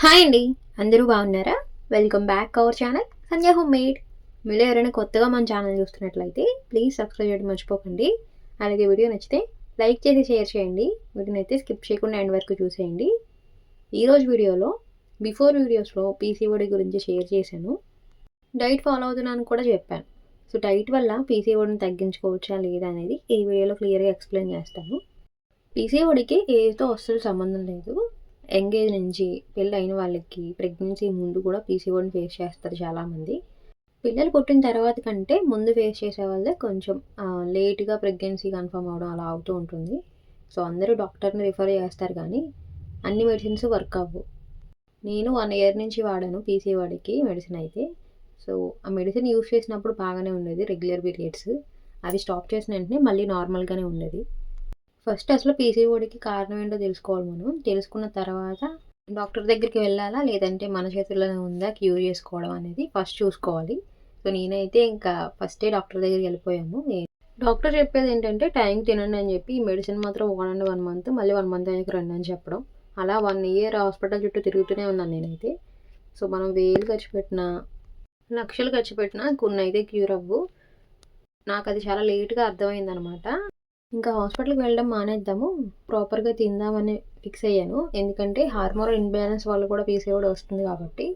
Hi అండి. అందరూ బాగున్నారా? Welcome back our channel Sandhya home made మీరు ఎవరైనా కొత్తగా మన ఛానల్ చూస్తున్నట్లయితే ప్లీజ్ సబ్స్క్రైబ్ చేయడం మర్చిపోకండి. అలాగే వీడియో నచ్చితే లైక్ చేసి షేర్ చేయండి. వీటిని అయితే స్కిప్ చేయకుండా ఎండ్ వరకు చూసేయండి. ఈరోజు వీడియోలో బిఫోర్ వీడియోస్లో పీసీఓడి గురించి షేర్ చేశాను. డైట్ ఫాలో అవుతున్నాను కూడా చెప్పాను. సో డైట్ వల్ల పీసీఓడిని తగ్గించుకోవచ్చా లేదా అనేది ఈ వీడియోలో క్లియర్గా ఎక్స్ప్లెయిన్ చేస్తాను. పీసీఓడికి ఏజ్తో అస్సలు సంబంధం లేదు. ఎంగేజ్ నుంచి పెళ్ళి అయిన వాళ్ళకి ప్రెగ్నెన్సీ ముందు కూడా పీసీఓని ఫేస్ చేస్తారు చాలామంది. పిల్లలు పుట్టిన తర్వాత కంటే ముందు ఫేస్ చేసే వాళ్ళే కొంచెం లేట్గా ప్రెగ్నెన్సీ కన్ఫర్మ్ అవడం అలా అవుతూ ఉంటుంది. సో అందరూ డాక్టర్ని రిఫర్ చేస్తారు కానీ అన్ని మెడిసిన్స్ వర్క్ అవ్వవు నేను వన్ ఇయర్ నుంచి వాడాను పీసీఓడికి మెడిసిన్ అయితే. సో ఆ మెడిసిన్ యూస్ చేసినప్పుడు బాగానే ఉండేది రెగ్యులర్ పీరియడ్స్. అవి స్టాప్ చేసిన వెంటనే మళ్ళీ నార్మల్గానే ఉండేది. ఫస్ట్ అసలు పీసీఓడికి కారణం ఏంటో తెలుసుకోవాలి మనం. తెలుసుకున్న తర్వాత డాక్టర్ దగ్గరికి వెళ్ళాలా? లేదంటే మన చేతుల్లోనే ఉందా క్యూర్ చేసుకోవడం అనేది? ఫస్ట్ చూసుకోవాలి. సో నేనైతే ఇంకా ఫస్టే డాక్టర్ దగ్గరికి వెళ్ళిపోయాము. డాక్టర్ చెప్పేది ఏంటంటే టైం తినండి అని చెప్పి ఈ మెడిసిన్ మాత్రం వాడండి వన్ మంత్ మళ్ళీ వన్ మంత్ అయ్యాక రండి అని చెప్పడం. అలా వన్ ఇయర్ హాస్పిటల్ చుట్టూ తిరుగుతూనే ఉన్నాను నేనైతే. సో మనం వేలు ఖర్చు పెట్టినా లక్షలు ఖర్చు పెట్టినా కొన్ని అయితే క్యూర్ అవ్వు. నాకు అది చాలా లేట్గా అర్థమైంది అనమాట ఇంకా హాస్పిటల్కి వెళ్ళడం మానేద్దాము. ప్రాపర్గా తిందామని ఫిక్స్ అయ్యాను. ఎందుకంటే హార్మోనల్ ఇన్బ్యాలెన్స్ వల్ల కూడా పీసీఓడి వస్తుంది కాబట్టి.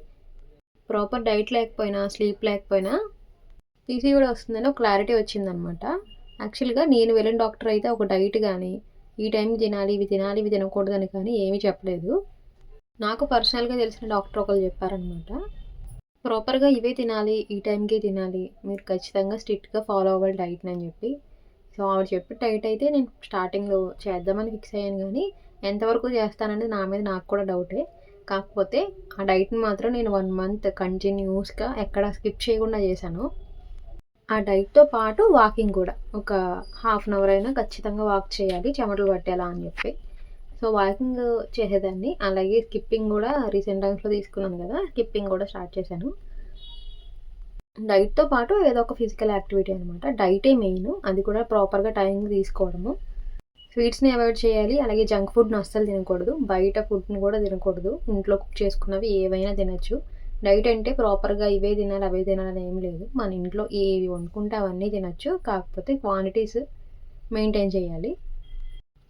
ప్రాపర్ డైట్ లేకపోయినా స్లీప్ లేకపోయినా పీసీఓడి వస్తుందని ఒక క్లారిటీ వచ్చిందనమాట. యాక్చువల్గా నేను వెళ్ళిన డాక్టర్ అయితే ఒక డైట్ కానీ ఈ టైం తినాలి ఇవి తినాలి ఇవి తినకూడదని కానీ ఏమీ చెప్పలేదు. నాకు పర్సనల్గా తెలిసిన డాక్టర్ ఒకరు చెప్పారనమాట. ప్రాపర్గా ఇవే తినాలి ఈ టైంకే తినాలి మీరు ఖచ్చితంగా స్ట్రిక్ట్గా ఫాలో అవ్వాలి డైట్ని అని చెప్పి. సో ఆవిడ చెప్పి డైట్ అయితే నేను స్టార్టింగ్లో చేద్దామని ఫిక్స్ అయ్యాను కానీ ఎంతవరకు చేస్తాననేది నా మీద నాకు కూడా డౌటే. కాకపోతే ఆ డైట్ని మాత్రం నేను వన్ మంత్ కంటిన్యూస్గా ఎక్కడ స్కిప్ చేయకుండా చేశాను. ఆ డైట్తో పాటు వాకింగ్ కూడా. ఒక హాఫ్ అన్ అవర్ అయినా ఖచ్చితంగా వాక్ చేయాలి చెమటలు పట్టేలా అని చెప్పి. సో వాకింగ్ చేసేదాన్ని. అలాగే స్కిప్పింగ్ కూడా రీసెంట్ టైమ్స్లో తీసుకున్నాను కదా స్కిప్పింగ్ కూడా స్టార్ట్ చేశాను. డైట్తో పాటు ఏదో ఒక ఫిజికల్ యాక్టివిటీ అనమాట డైటే మెయిన్ అది కూడా ప్రాపర్గా టైంకి తీసుకోవడము. స్వీట్స్ని అవాయిడ్ చేయాలి. అలాగే జంక్ ఫుడ్ని అస్సలు తినకూడదు. బయట ఫుడ్ని కూడా తినకూడదు. ఇంట్లో కుక్ చేసుకున్నవి ఏవైనా తినచ్చు. డైట్ అంటే ప్రాపర్గా ఇవే తినాలి అవే తినాలని ఏం లేదు. మన ఇంట్లో ఏవి వండుకుంటే అవన్నీ తినచ్చు. కాకపోతే క్వాంటిటీస్ మెయింటైన్ చేయాలి.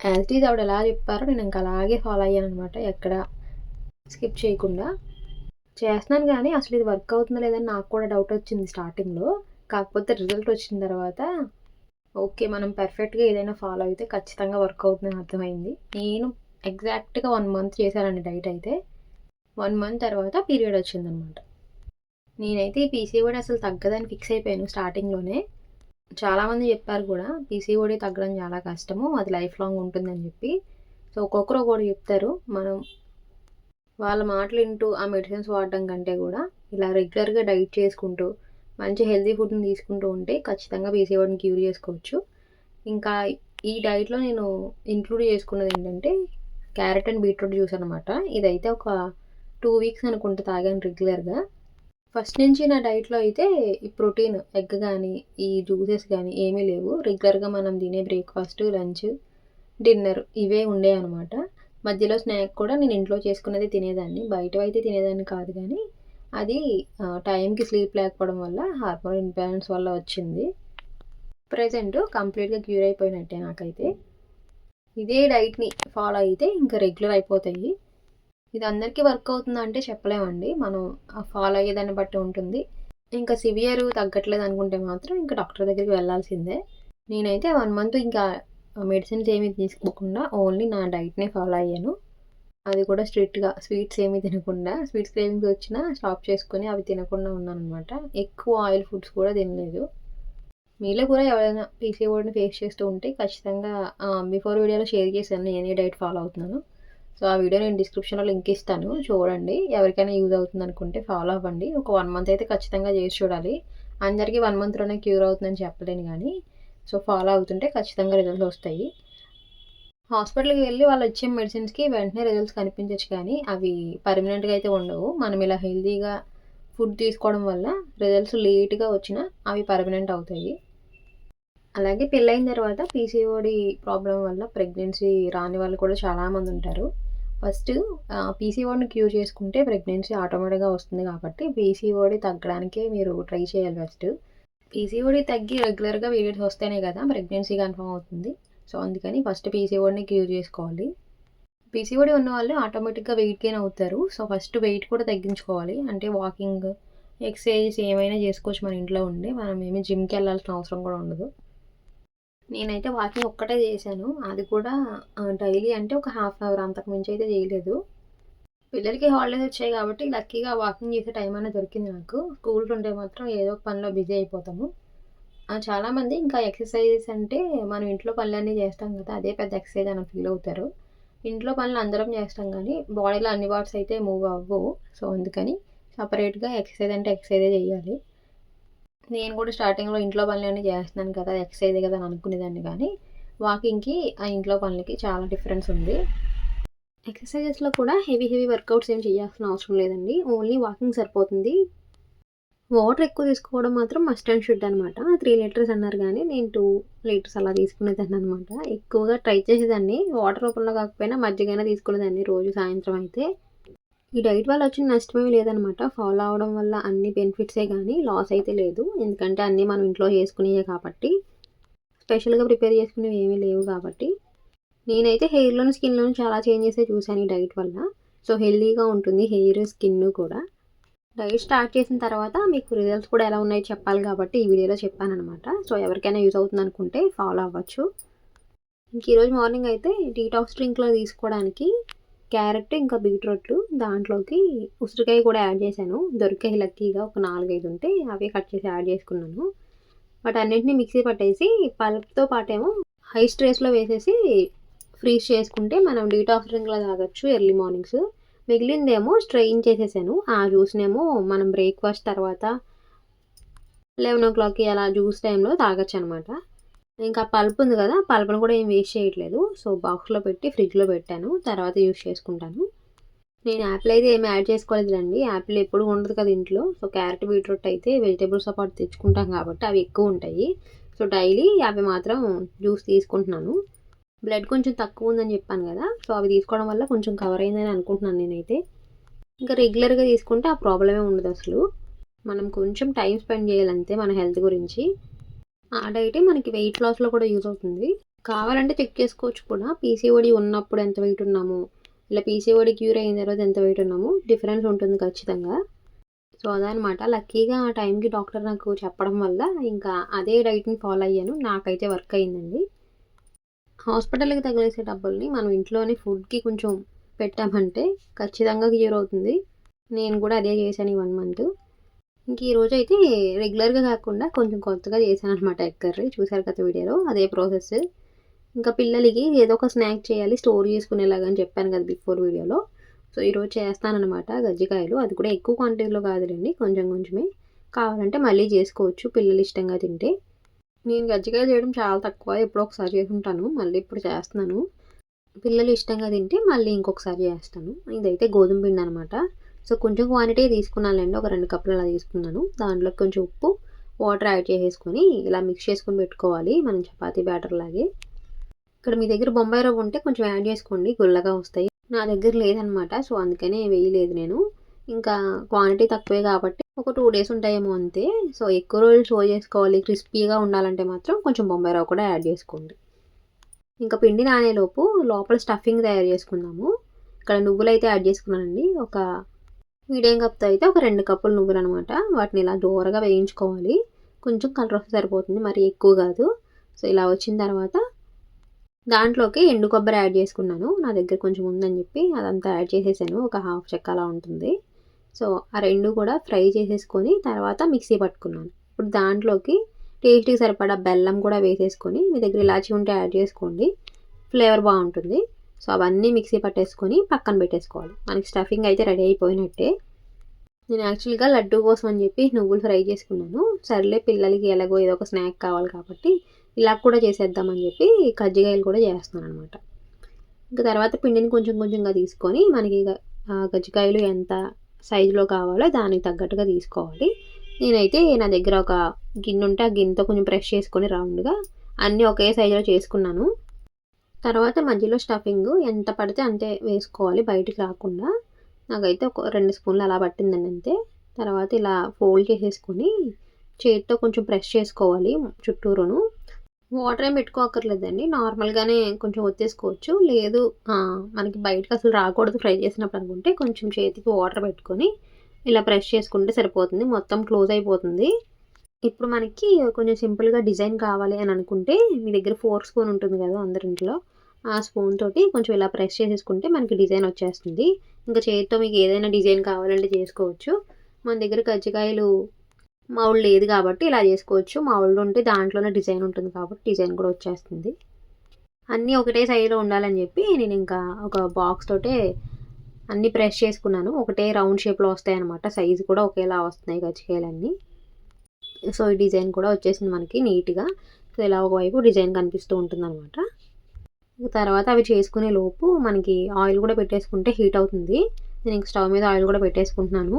యాజ్ ఈజ్ ఆవిడ ఎలా చెప్పారో నేను ఇంకా అలాగే ఫాలో అయ్యాను అనమాట ఎక్కడ స్కిప్ చేయకుండా. చేస్తున్నాను కానీ అసలు ఇది వర్క్ అవుతుందో లేదని నాకు కూడా డౌట్ వచ్చింది స్టార్టింగ్లో కాకపోతే రిజల్ట్ వచ్చిన తర్వాత ఓకే మనం పర్ఫెక్ట్గా ఏదైనా ఫాలో అయితే ఖచ్చితంగా వర్క్ అవుతుందని అర్థమైంది. నేను ఎగ్జాక్ట్గా వన్ మంత్ చేశానండి డైట్ అయితే వన్ మంత్ తర్వాత పీరియడ్ వచ్చిందనమాట నేనైతే ఈ పీసీఓడి అసలు తగ్గదని ఫిక్స్ అయిపోయాను స్టార్టింగ్లోనే చాలామంది చెప్పారు కూడా పీసీఓడి తగ్గడం చాలా కష్టము అది లైఫ్ లాంగ్ ఉంటుందని చెప్పి. సో ఒక్కొక్కరు ఒక్కొక్కటి చెప్తారు మనం వాళ్ళ మాటలు వింటూ ఆ మెడిసిన్స్ వాడటం కంటే కూడా ఇలా రెగ్యులర్గా డైట్ చేసుకుంటూ మంచి హెల్తీ ఫుడ్ని తీసుకుంటూ ఉంటే ఖచ్చితంగా పీసీఓడిని క్యూర్ చేసుకోవచ్చు. ఇంకా ఈ డైట్లో నేను ఇంక్లూడ్ చేసుకున్నది ఏంటంటే క్యారెట్ అండ్ బీట్రూట్ జ్యూస్ అనమాట ఇదైతే ఒక టూ వీక్స్ అనుకుంటా తాగాను రెగ్యులర్గా ఫస్ట్ నుంచి నా డైట్లో అయితే ఈ ప్రోటీన్ ఎగ్ కానీ ఈ జ్యూసెస్ కానీ ఏమీ లేవు. రెగ్యులర్గా మనం తినే బ్రేక్ఫాస్ట్ లంచ్ డిన్నర్ ఇవే ఉండేవి అనమాట మధ్యలో స్నాక్ కూడా నేను ఇంట్లో చేసుకున్నది తినేదాన్ని. బయట అయితే తినేదాన్ని కాదు కానీ అది టైంకి స్లీప్ లేకపోవడం వల్ల హార్మోన్ ఇంబ్యాలెన్స్ వల్ల వచ్చింది. ప్రజెంట్ కంప్లీట్గా క్యూర్ అయిపోయినట్టే నాకైతే. ఇదే డైట్ని ఫాలో అయితే ఇంకా రెగ్యులర్ అయిపోతాయి. ఇది అందరికీ వర్క్ అవుతుందా అంటే చెప్పలేమండి. మనం ఫాలో అయ్యేదాన్ని బట్టి ఉంటుంది. ఇంకా సివియర్ తగ్గట్లేదు అనుకుంటే మాత్రం ఇంకా డాక్టర్ దగ్గరికి వెళ్ళాల్సిందే. నేనైతే వన్ మంత్ ఇంకా మెడిసిన్స్ ఏమీ తీసుకోకుండా ఓన్లీ నా డైట్నే ఫాలో అయ్యాను. అది కూడా స్ట్రిక్ట్గా స్వీట్స్ ఏమీ తినకుండా స్వీట్స్ క్రేవింగ్స్ వచ్చినా స్టాప్ చేసుకుని అవి తినకుండా ఉన్నాను అనమాట ఎక్కువ ఆయిల్ ఫుడ్స్ కూడా తినలేదు. మీలో కూడా ఎవరైనా పీసీఓడిని ఫేస్ చేస్తూ ఉంటే ఖచ్చితంగా బిఫోర్ వీడియోలో షేర్ చేశాను. నేనే డైట్ ఫాలో అవుతున్నాను. సో ఆ వీడియో నేను డిస్క్రిప్షన్లో లింక్ ఇస్తాను. చూడండి. ఎవరికైనా యూజ్ అవుతుంది అనుకుంటే ఫాలో అవ్వండి. ఒక వన్ మంత్ అయితే ఖచ్చితంగా చేసి చూడాలి. అందరికీ వన్ మంత్లోనే క్యూర్ అవుతుందని చెప్పలేను కానీ సో ఫాలో అవుతుంటే ఖచ్చితంగా రిజల్ట్స్ వస్తాయి. హాస్పిటల్కి వెళ్ళి వాళ్ళు ఇచ్చే మెడిసిన్స్కి వెంటనే రిజల్ట్స్ కనిపించవచ్చు కానీ అవి పర్మనెంట్గా అయితే ఉండవు. మనం ఇలా హెల్తీగా ఫుడ్ తీసుకోవడం వల్ల రిజల్ట్స్ లేట్గా వచ్చినా అవి పర్మనెంట్ అవుతాయి. అలాగే పెళ్ళైన తర్వాత పీసీఓడి ప్రాబ్లం వల్ల ప్రెగ్నెన్సీ రాని వాళ్ళు కూడా చాలామంది ఉంటారు. ఫస్ట్ పీసీఓడిని క్యూర్ చేసుకుంటే ప్రెగ్నెన్సీ ఆటోమేటిక్గా వస్తుంది కాబట్టి పీసీఓడి తగ్గడానికి మీరు ట్రై చేయాలి ఫస్ట్. పీసీఓడి తగ్గి రెగ్యులర్గా పీరియడ్స్ వస్తేనే కదా ప్రెగ్నెన్సీ కన్ఫర్మ్ అవుతుంది. సో అందుకని ఫస్ట్ పీసీఓడిని క్యూర్ చేసుకోవాలి. పీసీఓడి ఉన్న వాళ్ళు ఆటోమేటిక్గా వెయిట్ గెయిన్ అవుతారు. సో ఫస్ట్ వెయిట్ కూడా తగ్గించుకోవాలి. అంటే వాకింగ్ ఎక్సర్సైజెస్ ఏమైనా చేసుకోవచ్చు మన ఇంట్లో ఉండి. మనం ఏమి జిమ్కి వెళ్ళాల్సిన అవసరం కూడా ఉండదు. నేనైతే వాకింగ్ ఒక్కటే చేశాను. అది కూడా డైలీ అంటే ఒక హాఫ్ అన్ అవర్ అంతకు మించి అయితే చేయలేదు. పిల్లలకి హాలిడేస్ వచ్చాయి కాబట్టి లక్కీగా వాకింగ్ చేసే టైం అనేది దొరికింది నాకు. స్కూల్స్ ఉంటే మాత్రం ఏదో ఒక పనిలో బిజీ అయిపోతాము. చాలామంది ఇంకా ఎక్సర్సైజెస్ అంటే మనం ఇంట్లో పనులన్నీ చేస్తాం కదా అదే పెద్ద ఎక్సర్సైజ్ అని ఫీల్ అవుతారు. ఇంట్లో పనులు అందరం చేస్తాం కానీ బాడీలో అన్ని పార్ట్స్ అయితే మూవ్ అవ్వవు. సో అందుకని సపరేట్గా ఎక్సర్సైజ్ అంటే ఎక్సర్సైజే చేయాలి. నేను కూడా స్టార్టింగ్లో ఇంట్లో పనులన్నీ చేస్తున్నాను కదా ఎక్సర్సైజే కదా అని అనుకునేదాన్ని కానీ వాకింగ్కి ఆ ఇంట్లో పనులకి చాలా డిఫరెన్స్ ఉంది. ఎక్సర్సైజెస్లో కూడా హెవీ హెవీ వర్కౌట్స్ ఏం చేయాల్సిన అవసరం లేదండి. ఓన్లీ వాకింగ్ సరిపోతుంది. వాటర్ ఎక్కువ తీసుకోవడం మాత్రం మస్ట్ అండ్ షుడ్ అనమాట త్రీ లీటర్స్ అన్నారు కానీ నేను టూ లీటర్స్ అలా తీసుకునేదాన్ని అనమాట ఎక్కువగా ట్రై చేసేదాన్ని. వాటర్ రూపంలో కాకపోయినా మజ్జిగైనా తీసుకునేదాన్ని రోజు సాయంత్రం అయితే. ఈ డైట్ వల్ల వచ్చిన నష్టమేమి లేదనమాట ఫాలో అవడం వల్ల అన్ని బెనిఫిట్సే కానీ లాస్ అయితే లేదు. ఎందుకంటే అన్నీ మనం ఇంట్లో చేసుకునేవే కాబట్టి. స్పెషల్గా ప్రిపేర్ చేసుకునేవి ఏమీ లేవు కాబట్టి. నేనైతే హెయిర్లోను స్కిన్లోను చాలా చేంజెస్ చూశాను ఈ డైట్ వల్ల. సో హెల్దీగా ఉంటుంది హెయిర్ స్కిన్ కూడా. డైట్ స్టార్ట్ చేసిన తర్వాత మీకు రిజల్ట్స్ కూడా ఎలా ఉన్నాయో చెప్పాలి కాబట్టి ఈ వీడియోలో చెప్పాను అనమాట సో ఎవరికైనా యూజ్ అవుతుంది అనుకుంటే ఫాలో అవ్వచ్చు. ఇంక ఈరోజు మార్నింగ్ అయితే డీటాక్స్ డ్రింక్లో తీసుకోవడానికి క్యారెట్ ఇంకా బీట్రూట్లు దాంట్లోకి ఉసిరికాయ కూడా యాడ్ చేశాను. దొరికాయి లక్కీగా ఒక నాలుగైదు ఉంటే అవే కట్ చేసి యాడ్ చేసుకున్నాను. బట్ అన్నింటినీ మిక్సీ పట్టేసి పల్ప్తో పాటేమో హై స్ట్రెస్లో వేసేసి ఫ్రీజ్ చేసుకుంటే మనం డీటాక్స్ డ్రింక్లో తాగొచ్చు ఎర్లీ మార్నింగ్స్. మిగిలిందేమో స్ట్రెయిన్ చేసేసాను. ఆ జ్యూస్నేమో మనం బ్రేక్ఫాస్ట్ తర్వాత లెవెన్ ఓ క్లాక్కి అలా జ్యూస్ టైంలో తాగొచ్చు అనమాట ఇంకా పల్ప్ ఉంది కదా పల్పును కూడా ఏం వేస్ట్ చేయట్లేదు. సో బాక్స్లో పెట్టి ఫ్రిడ్జ్లో పెట్టాను. తర్వాత యూస్ చేసుకుంటాను. నేను యాపిల్ అయితే ఏమి యాడ్ చేసుకోలేదండి యాపిల్ ఎప్పుడు ఉండదు కదా ఇంట్లో. సో క్యారెట్ బీట్రూట్ అయితే వెజిటేబుల్స్ పాటు తెచ్చుకుంటాం కాబట్టి అవి ఎక్కువ ఉంటాయి. సో డైలీ అవి మాత్రం జ్యూస్ తీసుకుంటున్నాను. బ్లడ్ కొంచెం తక్కువ ఉందని చెప్పాను కదా సో అవి తీసుకోవడం వల్ల కొంచెం కవర్ అయిందని అనుకుంటున్నాను నేనైతే. ఇంకా రెగ్యులర్గా తీసుకుంటే ఆ ప్రాబ్లమే ఉండదు అసలు. మనం కొంచెం టైం స్పెండ్ చేయాలంతే మన హెల్త్ గురించి. ఆ డైటే మనకి వెయిట్ లాస్లో కూడా యూజ్ అవుతుంది. కావాలంటే చెక్ చేసుకోవచ్చు కూడా పీసీఓడి ఉన్నప్పుడు ఎంత వెయిట్ ఉన్నాము ఇలా పీసీఓడి క్యూర్ అయిన తర్వాత ఎంత వెయిట్ ఉన్నాము డిఫరెన్స్ ఉంటుంది ఖచ్చితంగా. సో అదనమాట లక్కీగా ఆ టైంకి డాక్టర్ నాకు చెప్పడం వల్ల ఇంకా అదే డైట్ని ఫాలో అయ్యాను. నాకైతే వర్క్ అయ్యిందండి హాస్పిటల్కి తగిలేసే డబ్బుల్ని మనం ఇంట్లోనే ఫుడ్కి కొంచెం పెట్టామంటే ఖచ్చితంగా క్యూర్ అవుతుంది. నేను కూడా అదే చేశాను ఈ వన్ మంత్. ఇంక ఈరోజు అయితే రెగ్యులర్గా కాకుండా కొంచెం కొత్తగా చేశాను అనమాట ఎగ్ కర్రీ. చూసారు కదా వీడియోలో? అదే ప్రాసెస్. ఇంకా పిల్లలకి ఏదో ఒక స్నాక్ చేయాలి స్టోర్ చేసుకునేలాగా అని చెప్పాను కదా బిఫోర్ వీడియోలో. సో ఈరోజు చేస్తానన్నమాట గజ్జికాయలు. అది కూడా ఎక్కువ క్వాంటిటీలో కాదులేండి కొంచెం కొంచెమే. కావాలంటే మళ్ళీ చేసుకోవచ్చు పిల్లలు ఇష్టంగా తింటే. నేను గజ్జికాయ చేయడం చాలా తక్కువ ఎప్పుడో ఒకసారి చేసుకుంటాను మళ్ళీ ఇప్పుడు చేస్తున్నాను. పిల్లలు ఇష్టంగా తింటే మళ్ళీ ఇంకొకసారి చేస్తాను. ఇదైతే గోధుమ పిండి అనమాట సో కొంచెం క్వాంటిటీ తీసుకున్నానండి ఒక రెండు కప్పులు అలా తీసుకున్నాను. దాంట్లో కొంచెం ఉప్పు వాటర్ యాడ్ చేసేసుకొని ఇలా మిక్స్ చేసుకొని పెట్టుకోవాలి మనం చపాతీ బ్యాటర్ లాగే. ఇక్కడ మీ దగ్గర బొంబాయి రవ్వ ఉంటే కొంచెం యాడ్ చేసుకోండి గుల్లగా వస్తాయి. నా దగ్గర లేదనమాట సో అందుకనే వేయలేదు నేను. ఇంకా క్వాంటిటీ తక్కువే కాబట్టి ఒక టూ డేస్ ఉంటాయేమో అంతే. సో ఎక్కువ రోజులు స్టోర్ చేసుకోవాలి క్రిస్పీగా ఉండాలంటే మాత్రం కొంచెం బొంబాయి రవ్వ కూడా యాడ్ చేసుకోండి. ఇంకా పిండి నానేలోపు లోపల స్టఫింగ్ తయారు చేసుకుందాము. ఇక్కడ నువ్వులు అయితే యాడ్ చేసుకున్నానండి. ఒక మీడియం కప్తో అయితే ఒక రెండు కప్పులు నువ్వులు అనమాట వాటిని ఇలా దూరగా వేయించుకోవాలి. కొంచెం కలర్ వస్తే సరిపోతుంది. మరి ఎక్కువ కాదు. సో ఇలా వచ్చిన తర్వాత దాంట్లోకి ఎండు కొబ్బరి యాడ్ చేసుకున్నాను. నా దగ్గర కొంచెం ఉందని చెప్పి అదంతా యాడ్ చేసేసాను. ఒక హాఫ్ చెక్క అలా ఉంటుంది. సో ఆ రెండు కూడా ఫ్రై చేసేసుకొని తర్వాత మిక్సీ పట్టుకున్నాను. ఇప్పుడు దాంట్లోకి టేస్ట్కి సరిపడా బెల్లం కూడా వేసేసుకొని మీ దగ్గర ఇలాచి ఉంటే యాడ్ చేసుకోండి. ఫ్లేవర్ బాగుంటుంది. సో అవన్నీ మిక్సీ పట్టేసుకొని పక్కన పెట్టేసుకోవాలి. మనకి స్టఫింగ్ అయితే రెడీ అయిపోయినట్టే. నేను యాక్చువల్గా లడ్డు కోసం అని చెప్పి నువ్వులు ఫ్రై చేసుకున్నాను. సర్లే పిల్లలకి ఎలాగో ఏదో ఒక స్నాక్ కావాలి కాబట్టి ఇలా కూడా చేసేద్దామని చెప్పి కజ్జికాయలు కూడా చేస్తున్నాను అనమాట ఇంకా తర్వాత పిండిని కొంచెం కొంచెంగా తీసుకొని మనకి కజ్జికాయలు ఎంత సైజులో కావాలో దానికి తగ్గట్టుగా తీసుకోవాలి. నేనైతే నా దగ్గర ఒక గిన్నె ఉంటే ఆ గిన్నెతో కొంచెం ప్రెష్ చేసుకొని రౌండ్గా అన్నీ ఒకే సైజులో చేసుకున్నాను. తర్వాత మధ్యలో స్టఫింగ్ ఎంత పడితే అంతే వేసుకోవాలి బయటికి రాకుండా. నాకైతే ఒక రెండు స్పూన్లు అలా పట్టిందండి అంతే. తర్వాత ఇలా ఫోల్డ్ చేసేసుకొని చేతితో కొంచెం ప్రెస్ చేసుకోవాలి చుట్టూరును. వాటర్ ఏం పెట్టుకోకర్లేదండి నార్మల్గానే కొంచెం ఒత్తేసుకోవచ్చు. లేదు మనకి బయటకు అసలు రాకూడదు ఫ్రై చేసినప్పుడు అనుకుంటే కొంచెం చేతికి వాటర్ పెట్టుకొని ఇలా ప్రెస్ చేసుకుంటే సరిపోతుంది. మొత్తం క్లోజ్ అయిపోతుంది. ఇప్పుడు మనకి కొంచెం సింపుల్గా డిజైన్ కావాలి అని అనుకుంటే మీ దగ్గర ఫోర్ స్పూన్ ఉంటుంది కదా అందరింట్లో. ఆ స్పూన్ తోటి కొంచెం ఇలా ప్రెస్ చేసేసుకుంటే మనకి డిజైన్ వచ్చేస్తుంది. ఇంకా చేతితో మీకు ఏదైనా డిజైన్ కావాలంటే చేసుకోవచ్చు. మన దగ్గర కజ్జికాయలు మౌల్డ్ లేదు కాబట్టి ఇలా చేసుకోవచ్చు. మౌల్డ్ ఉంటే దాంట్లోనే డిజైన్ ఉంటుంది కాబట్టి డిజైన్ కూడా వచ్చేస్తుంది. అన్నీ ఒకటే సైజులో ఉండాలని చెప్పి నేను ఇంకా ఒక బాక్స్ తోటే అన్నీ ప్రెస్ చేసుకున్నాను. ఒకటే రౌండ్ షేప్లో వస్తాయి అనమాట సైజు కూడా ఒకేలా వస్తున్నాయి గచ్చికాయలన్నీ సో ఈ డిజైన్ కూడా వచ్చేసింది మనకి నీట్గా. సో ఇలా ఒకవైపు డిజైన్ కనిపిస్తూ ఉంటుంది అనమాట తర్వాత అవి చేసుకునే లోపు మనకి ఆయిల్ కూడా పెట్టేసుకుంటే హీట్ అవుతుంది. నేను ఇంక స్టవ్ మీద ఆయిల్ కూడా పెట్టేసుకుంటున్నాను.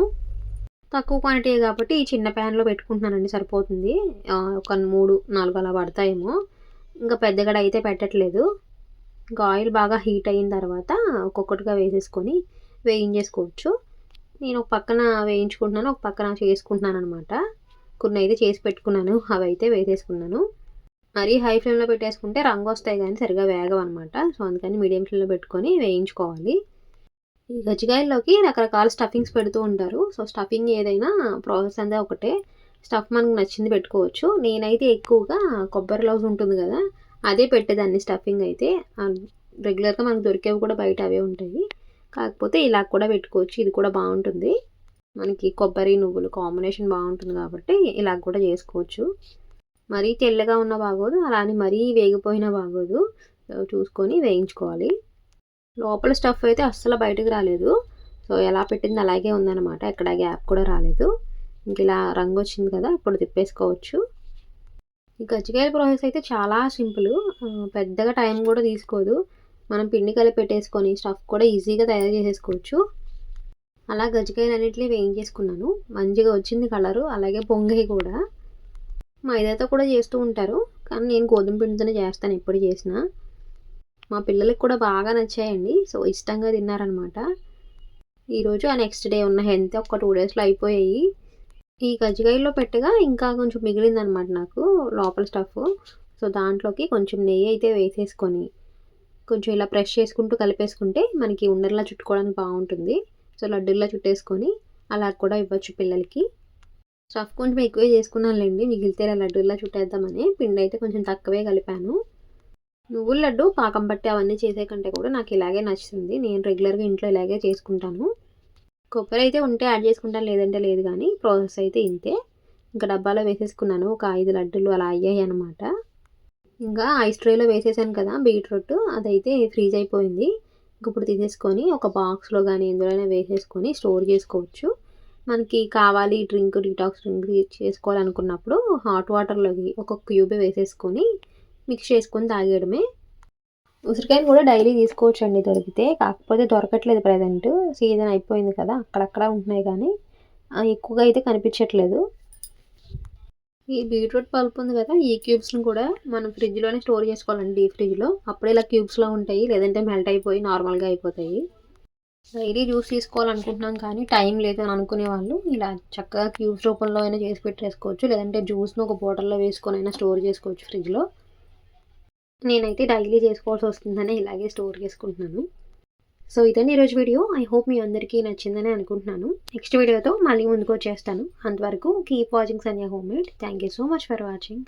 తక్కువ క్వాంటిటీ కాబట్టి ఈ చిన్న ప్యాన్లో పెట్టుకుంటున్నానండి సరిపోతుంది. ఒక మూడు నాలుగు అలా పడతాయేమో. ఇంకా పెద్దగడ అయితే పెట్టట్లేదు. ఇంకా ఆయిల్ బాగా హీట్ అయిన తర్వాత ఒక్కొక్కటిగా వేసేసుకొని వేయించేసుకోవచ్చు. నేను ఒక పక్కన వేయించుకుంటున్నాను ఒక పక్కన చేసుకుంటున్నాను అనమాట కొన్ని అయితే చేసి పెట్టుకున్నాను అవి అయితే వేసేసుకున్నాను. మరీ హై ఫ్లేమ్లో పెట్టేసుకుంటే రంగు వస్తాయి కానీ సరిగా వేగం అనమాట సో అందుకని మీడియం ఫ్లేమ్లో పెట్టుకొని వేయించుకోవాలి. ఈ గజ్జికాయల్లోకి రకరకాల స్టఫింగ్స్ పెడుతూ ఉంటారు. సో స్టఫింగ్ ఏదైనా ప్రాసెస్ అంతా ఒకటే. స్టఫ్ మనకు నచ్చింది పెట్టుకోవచ్చు. నేనైతే ఎక్కువగా కొబ్బరి లవ్స్ ఉంటుంది కదా అదే పెట్టేదాన్ని స్టఫింగ్ అయితే. రెగ్యులర్గా మనకు దొరికేవి కూడా బయట అవే ఉంటాయి. కాకపోతే ఇలా కూడా పెట్టుకోవచ్చు. ఇది కూడా బాగుంటుంది. మనకి కొబ్బరి నువ్వులు కాంబినేషన్ బాగుంటుంది కాబట్టి ఇలా కూడా చేసుకోవచ్చు. మరీ తెల్లగా ఉన్న బాగోదు అలానే మరీ వేగిపోయినా బాగోదు. చూసుకొని వేయించుకోవాలి. లోపల స్టఫ్ అయితే అస్సలు బయటకు రాలేదు. సో ఎలా పెట్టింది అలాగే ఉందన్నమాట. ఎక్కడ గ్యాప్ కూడా రాలేదు. ఇంక ఇలా రంగు వచ్చింది కదా ఇప్పుడు తిప్పేసుకోవచ్చు. ఈ గజ్జికాయల ప్రాసెస్ అయితే చాలా సింపుల్. పెద్దగా టైం కూడా తీసుకోదు. మనం పిండి కలిపి పెట్టేసుకొని స్టఫ్ కూడా ఈజీగా తయారు చేసేసుకోవచ్చు. అలా గజ్జికాయలు అన్నింటినీ వేయించేసుకున్నాను. మంచిగా వచ్చింది కలరు అలాగే పొంగి కూడా. మైదాతో కూడా చేస్తూ ఉంటారు. కానీ నేను గోధుమ పిండితోనే చేస్తాను ఎప్పుడు చేసినా. మా పిల్లలకి కూడా బాగా నచ్చాయండి. సో ఇష్టంగా తిన్నారనమాట ఈరోజు ఆ నెక్స్ట్ డే ఉన్న హెల్త్ ఒక టూ డేస్లో అయిపోయాయి. ఈ గజ్జికాయల్లో పెట్టగా ఇంకా కొంచెం మిగిలిందనమాట నాకు లోపల స్టఫ్. సో దాంట్లోకి కొంచెం నెయ్యి అయితే వేసేసుకొని కొంచెం ఇలా ప్రెష్ చేసుకుంటూ కలిపేసుకుంటే మనకి ఉండర్లా చుట్టుకోవడానికి బాగుంటుంది. సో లడ్డూల్లా చుట్టేసుకొని అలా కూడా ఇవ్వచ్చు పిల్లలకి. స్టఫ్ కొంచెం ఎక్కువే చేసుకున్నానులేండి మిగిలితే ఇలా లడ్డూల్లా చుట్టేద్దామని. పిండి అయితే కొంచెం తక్కువే కలిపాను. నువ్వుల లడ్డు పాకం పట్టి అవన్నీ చేసే కంటే కూడా నాకు ఇలాగే నచ్చుతుంది. నేను రెగ్యులర్గా ఇంట్లో ఇలాగే చేసుకుంటాను. కొబ్బరి అయితే ఉంటే యాడ్ చేసుకుంటాను లేదంటే లేదు కానీ ప్రాసెస్ అయితే ఇంతే. ఇంకా డబ్బాలో వేసేసుకున్నాను ఒక ఐదు లడ్డులు అలా అయ్యాయి అనమాట ఇంకా ఐస్ ట్రేలో వేసేసాను కదా బీట్రూట్ అదైతే ఫ్రీజ్ అయిపోయింది. ఇప్పుడు తీసేసుకొని ఒక బాక్స్లో కానీ ఎందులోనే వేసేసుకొని స్టోర్ చేసుకోవచ్చు. మనకి కావాలి డ్రింక్ డిటాక్స్ డ్రింక్ చేసుకోవాలనుకున్నప్పుడు హాట్ వాటర్లోకి ఒక క్యూబ్ వేసేసుకొని మిక్స్ చేసుకొని తాగేయడమే. ఉసిరికాయలు కూడా డైలీ తీసుకోవచ్చండి దొరికితే కాకపోతే దొరకట్లేదు ప్రజెంట్. సీజన్ అయిపోయింది కదా అక్కడక్కడ ఉంటున్నాయి కానీ ఎక్కువగా అయితే కనిపించట్లేదు. ఈ బీట్రూట్ పల్ప్ ఉంది కదా ఈ క్యూబ్స్ని కూడా మనం ఫ్రిడ్జ్లోనే స్టోర్ చేసుకోవాలండి డీప్ ఫ్రిడ్జ్లో. అప్పుడే ఇలా క్యూబ్స్లో ఉంటాయి లేదంటే మెల్ట్ అయిపోయి నార్మల్గా అయిపోతాయి. డైలీ జ్యూస్ తీసుకోవాలనుకుంటున్నాం కానీ టైం లేదు అని అనుకునే వాళ్ళు ఇలా చక్కగా క్యూబ్స్ రూపంలో అయినా చేసి పెట్టేసుకోవచ్చు. లేదంటే జ్యూస్ను ఒక బాటిల్లో వేసుకొని అయినా స్టోర్ చేసుకోవచ్చు ఫ్రిడ్జ్లో. నేనైతే డైలీ చేసుకోవాల్సి వస్తుందని ఇలాగే స్టోర్ చేసుకుంటున్నాను. సో ఇదండి ఈరోజు వీడియో. ఐ హోప్ మీ అందరికీ నచ్చిందని అనుకుంటున్నాను. నెక్స్ట్ వీడియోతో మళ్ళీ ముందుకు వచ్చేస్తాను. అంతవరకు keep watching Sanya home made. Thank you so much for watching.